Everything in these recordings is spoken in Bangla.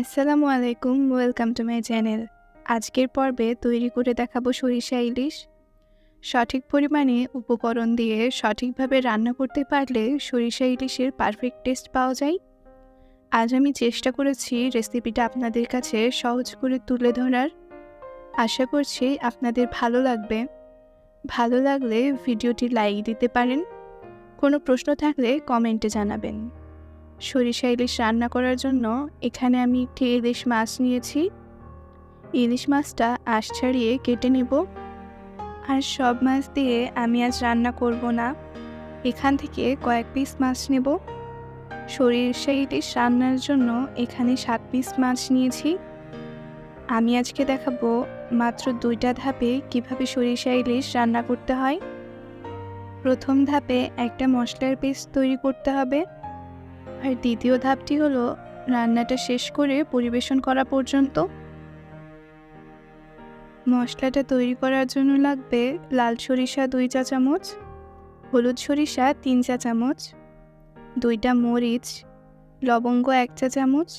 আসসালামু আলাইকুম ওয়েলকাম টু মাই চ্যানেল আজকের পর্বে তৈরি করে দেখাবো সরিষা ইলিশ। সঠিক পরিমাণে উপকরণ দিয়ে সঠিকভাবে রান্না করতে পারলে সরিষা ইলিশের পারফেক্ট টেস্ট পাওয়া যায়। আজ আমি চেষ্টা করেছি রেসিপিটা আপনাদের কাছে সহজ করে তুলে ধরার। আশা করছি আপনাদের ভালো লাগবে। ভালো লাগলে ভিডিওটি লাইক দিতে পারেন। কোনো প্রশ্ন থাকলে কমেন্টে জানাবেন। সরিষা ইলিশ রান্না করার জন্য এখানে আমি একটি ইলিশ মাছ নিয়েছি। ইলিশ মাছটা আশ ছাড়িয়ে কেটে নেব। আর সব মাছ দিয়ে আমি আজ রান্না করব না। এখান থেকে কয়েক পিস মাছ নেব। সরিষা ইলিশ রান্নার জন্য এখানে সাত পিস মাছ নিয়েছি। আমি আজকে দেখাবো মাত্র দুইটা ধাপে কীভাবে সরিষা ইলিশ রান্না করতে হয়। প্রথম ধাপে একটা মশলার পেস্ট তৈরি করতে হবে। আর দ্বিতীয় ধাপটি হলো রান্নাটা শেষ করে পরিবেশন করা পর্যন্ত। মশলাটা তৈরি করার জন্য লাগবে লাল সরিষা দুই চা চামচ, হলুদ সরিষা তিন চা চামচ, দুইটা মরিচ, লবঙ্গ এক চা চামচ,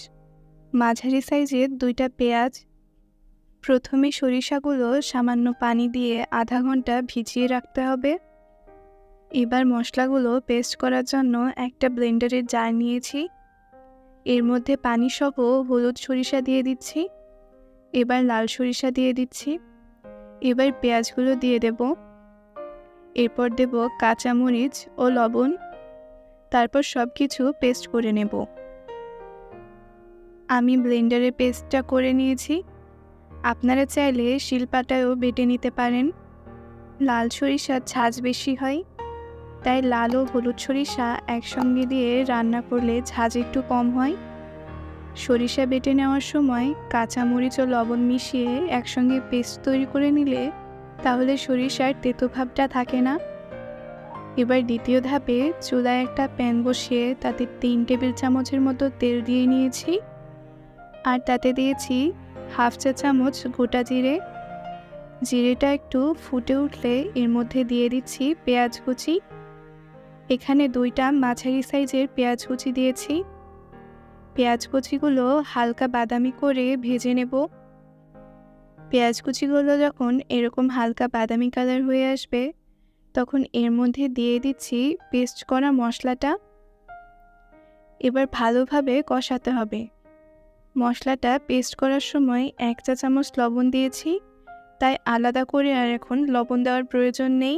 মাঝারি সাইজের দুইটা পেঁয়াজ। প্রথমে সরিষাগুলো সামান্য পানি দিয়ে আধা ঘণ্টা ভিজিয়ে রাখতে হবে। এবার মশলাগুলো পেস্ট করার জন্য একটা ব্লেন্ডারের জার নিয়েছি। এর মধ্যে পানি সহ হলুদ সরিষা দিয়ে দিচ্ছি। এবার লাল সরিষা দিয়ে দিচ্ছি। এবার পেঁয়াজগুলো দিয়ে দেব। এরপর দেব কাঁচামরিচ ও লবণ। তারপর সব কিছু পেস্ট করে নেব। আমি ব্লেন্ডারে পেস্টটা করে নিয়েছি। আপনারা চাইলে শিলপাটায়ও বেটে নিতে পারেন। লাল সরিষার ঝাঁজ বেশি হয়। তাই লাল ও হলুদ সরিষা একসঙ্গে দিয়ে রান্না করলে ঝাঁজ একটু কম হয়। সরিষা বেটে নেওয়ার সময় কাঁচামরিচ ও লবণ মিশিয়ে একসঙ্গে পেস্ট তৈরি করে নিলে তাহলে সরিষার তেতো ভাবটা থাকে না। এবার দ্বিতীয় ধাপে চুলায় একটা প্যান বসিয়ে তাতে তিন টেবিল চামচের মতো তেল দিয়ে নিয়েছি। আর তাতে দিয়েছি হাফ চা চামচ গোটা জিরে। জিরেটা একটু ফুটে উঠলে এর মধ্যে দিয়ে দিচ্ছি পেঁয়াজ কুচি। এখানে দুইটা মাঝারি সাইজের পেঁয়াজ কুচি দিয়েছি। পেঁয়াজ কুচিগুলো হালকা বাদামি করে ভেজে নেব। পেঁয়াজ কুচিগুলো যখন এরকম হালকা বাদামি কালার হয়ে আসবে, তখন এর মধ্যে দিয়ে দিচ্ছি পেস্ট করা মশলাটা। এবার ভালোভাবে কষাতে হবে। মশলাটা পেস্ট করার সময় এক চা চামচ লবণ দিয়েছি, তাই আলাদা করে আর এখন লবণ দেওয়ার প্রয়োজন নেই।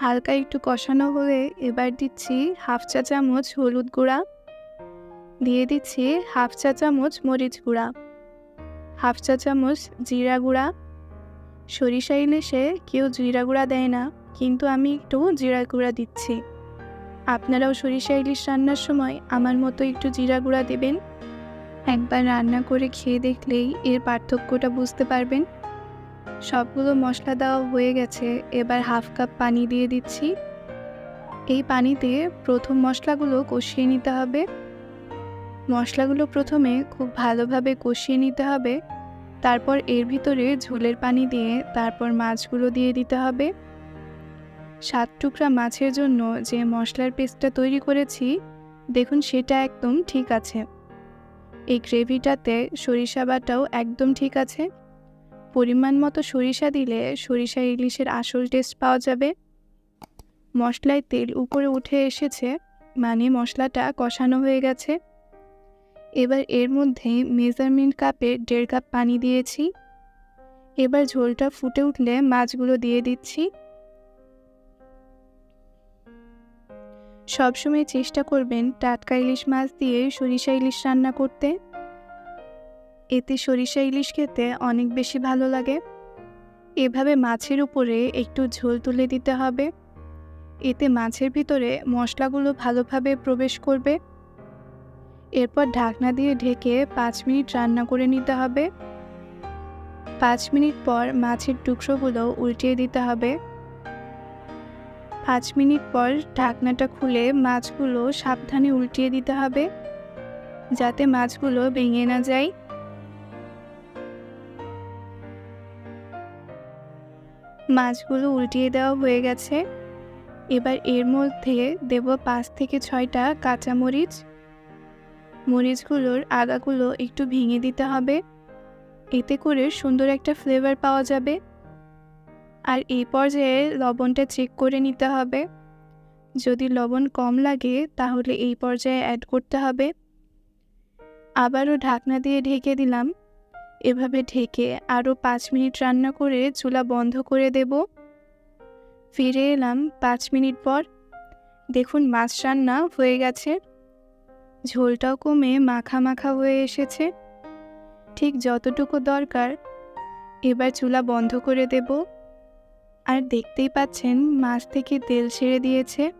হালকা একটু কষানো হলে এবার দিচ্ছি হাফ চা চামচ হলুদ গুঁড়া। দিয়ে দিচ্ছি হাফ চা চামচ মরিচ গুঁড়া। হাফ চা চামচ জিরা গুঁড়া। সরিষা ইলিশে কেউ জিরা গুঁড়া দেয় না, কিন্তু আমি একটু জিরা গুঁড়া দিচ্ছি। আপনারাও সরিষা ইলিশ রান্নার সময় আমার মতো একটু জিরা গুঁড়া দেবেন। একবার রান্না করে খেয়ে দেখলেই এর পার্থক্যটা বুঝতে পারবেন। সবগুলো মশলা দেওয়া হয়ে গেছে, এবার হাফ কাপ পানি দিয়ে দিচ্ছি। এই পানিতে প্রথম মশলাগুলো কষিয়ে নিতে হবে। মশলাগুলো প্রথমে খুব ভালোভাবে কষিয়ে নিতে হবে। তারপর এর ভিতরে ঝোলের পানি দিয়ে তারপর মাছগুলো দিয়ে দিতে হবে। সাত টুকরা মাছের জন্য যে মশলার পেস্টটা তৈরি করেছি, দেখুন সেটা একদম ঠিক আছে। এই গ্রেভিটাতে সরিষা বাটাও একদম ঠিক আছে। পরিমাণ মতো সরিষা দিলে সরিষা ইলিশের আসল টেস্ট পাওয়া যাবে। মশলায় তেল উপরে উঠে এসেছে মানে মশলাটা কষানো হয়ে গেছে। এবার এর মধ্যে মেজারমেন্ট কাপে দেড় কাপ পানি দিয়েছি। এবার ঝোলটা ফুটে উঠলে মাছগুলো দিয়ে দিচ্ছি। সবসময় চেষ্টা করবেন টাটকা ইলিশ মাছ দিয়ে সরিষা ইলিশ রান্না করতে। এতে সরিষা ইলিশ খেতে অনেক বেশি ভালো লাগে। এভাবে মাছের উপরে একটু ঝোল তুলে দিতে হবে। এতে মাছের ভিতরে মশলাগুলো ভালোভাবে প্রবেশ করবে। এরপর ঢাকনা দিয়ে ঢেকে পাঁচ মিনিট রান্না করে নিতে হবে। পাঁচ মিনিট পর মাছের টুকরোগুলো উল্টিয়ে দিতে হবে। পাঁচ মিনিট পর ঢাকনাটা খুলে মাছগুলো সাবধানে উল্টিয়ে দিতে হবে। যাতে মাছগুলো ভেঙে না যায়। মাছগুলো উল্টিয়ে দেওয়া হয়ে গেছে। এবার এর মধ্যে দেব পাঁচ থেকে ছয়টা কাঁচামরিচ। মরিচগুলোর আগাগুলো একটু ভেঙে দিতে হবে। এতে করে সুন্দর একটা ফ্লেভার পাওয়া যাবে। আর এই পর্যায়ে লবণটা চেক করে নিতে হবে। যদি লবণ কম লাগে, তাহলে এই পর্যায়ে অ্যাড করতে হবে। আবারও ঢাকনা দিয়ে ঢেকে দিলাম। এভাবে ঢেকে আরও পাঁচ মিনিট রান্না করে চুলা বন্ধ করে দেব। ফিরে এলাম পাঁচ মিনিট পর। দেখুন, মাছ রান্না হয়ে গেছে। ঝোলটাও কমে মাখা মাখা হয়ে এসেছে। ঠিক যতটুকু দরকার, এবার চুলা বন্ধ করে দেব। আর দেখতেই পাচ্ছেন, মাছ থেকে তেল ছেড়ে দিয়েছে।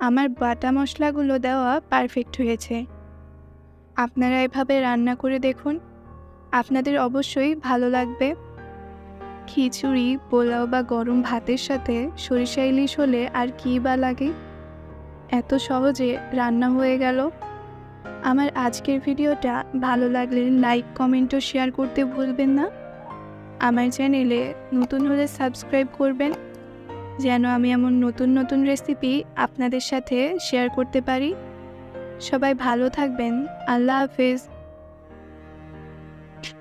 আমার বাটা মশলাগুলো দেওয়া পারফেক্ট হয়েছে। আপনারা এভাবে রান্না করে দেখুন। আপনাদের অবশ্যই ভালো লাগবে। খিচুড়ি, পোলাও বা গরম ভাতের সাথে সরিষা ইলিশ হলে আর কী বা লাগে? এত সহজে রান্না হয়ে গেল। আমার আজকের ভিডিওটা ভালো লাগলে লাইক, কমেন্ট ও শেয়ার করতে ভুলবেন না। আমার চ্যানেলে নতুন হলে সাবস্ক্রাইব করবেন, যেন আমি এমন নতুন নতুন রেসিপি আপনাদের সাথে শেয়ার করতে পারি। সবাই ভালো থাকবেন। আল্লাহ হাফেজ।